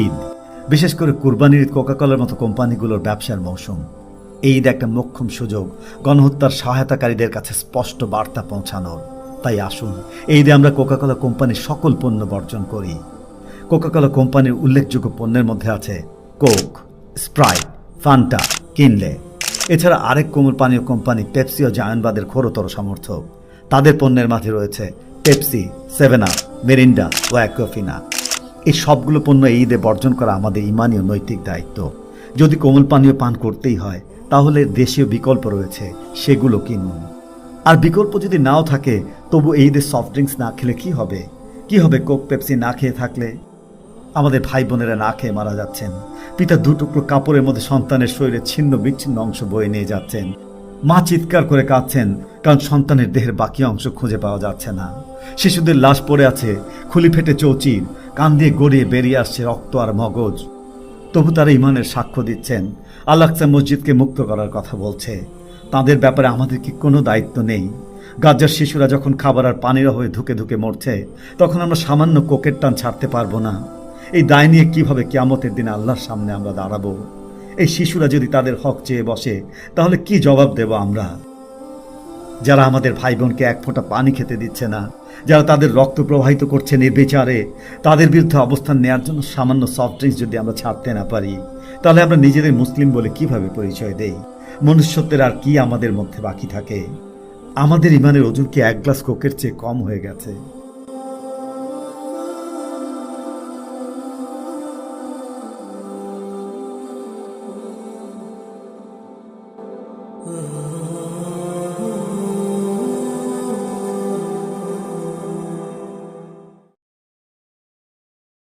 ঈদ, বিশেষ করে কুরবানির ঈদ কোকাকলার মতো কোম্পানিগুলোর ব্যবসার মৌসুম। এই ঈদ একটা মোক্ষম সুযোগ, গণহত্যার সহায়তাকারীদের কাছে স্পষ্ট বার্তা পৌঁছানোর। তাই আসুন ঈদে আমরা কোকাকোলা কোম্পানির সকল পণ্য বর্জন করি। কোকাকোলা কোম্পানির উল্লেখযোগ্য পণ্যের মধ্যে আছে কোক, স্প্রাইট, ফান্টা, কিনলে। এছাড়া আরেক কোমল পানীয় কোম্পানি পেপসি ও জায়নবাদের ঘোরতর সমর্থক। তাদের পণ্যের মাঝে রয়েছে পেপসি, সেভেন মেরিন্ডা ও অ্যাকোফিনা। এই সবগুলো পণ্য এই ঈদে বর্জন করা আমাদের ইমানি ও নৈতিক দায়িত্ব। যদি কোমল পানীয় পান করতেই হয়, তাহলে দেশীয় বিকল্প রয়েছে, সেগুলো কিনুন। আর বিকল্প যদি নাও থাকে, তবু এই ঈদে সফট ড্রিঙ্কস না খেলে কি হবে? কি হবে কোক পেপসি না খেয়ে থাকলে? আমাদের ভাই বোনেরা না খেয়ে মারা যাচ্ছেন। পিতা দু টুকরো কাপড়ের মধ্যে সন্তানের শরীরে ছিন্ন বিচ্ছিন্ন অংশ বয়ে নিয়ে যাচ্ছেন। মা চিৎকার করে কাঁদছেন, কারণ সন্তানের দেহের বাকি অংশ খুঁজে পাওয়া যাচ্ছে না। শিশুদের লাশ পড়ে আছে, খুলি ফেটে চৌচির কান দিয়ে গড়িয়ে বেরিয়ে আসছে রক্ত আর মগজ। তবু তারা ইমানের সাক্ষ্য দিচ্ছেন। আলাকসা মসজিদকে মুক্ত করার কথা বলছে। তাদের ব্যাপারে আমাদের কি কোনো দায়িত্ব নেই? গাজ্জার শিশুরা যখন খাবার আর পানির হয়ে ধুকে ধুকে মরছে, তখন আমরা সামান্য কোকের টান ছাড়তে পারব না। এই দায় নিয়ে কীভাবে কেয়ামতের দিনে আল্লাহর সামনে আমরা দাঁড়াবো? এই শিশুরা যদি তাদের হক চেয়ে বসে, তাহলে কি জবাব দেব আমরা? যারা আমাদের ভাই বোনকে এক ফোঁটা পানি খেতে দিচ্ছে না যারা তাদের রক্ত প্রবাহিত করছে নির্বিচারে, তাদের বিরুদ্ধে অবস্থান নেওয়ার জন্য সামান্য সফট ড্রিঙ্কস যদি আমরা ছাড়তে না পারি, তাহলে আমরা নিজেদের মুসলিম বলে কীভাবে পরিচয় দেই? মনুষ্যত্বের আর কি আমাদের মধ্যে বাকি থাকে? আমাদের ইমানের ওজন কি এক গ্লাস কোকের চেয়ে কম হয়ে গেছে?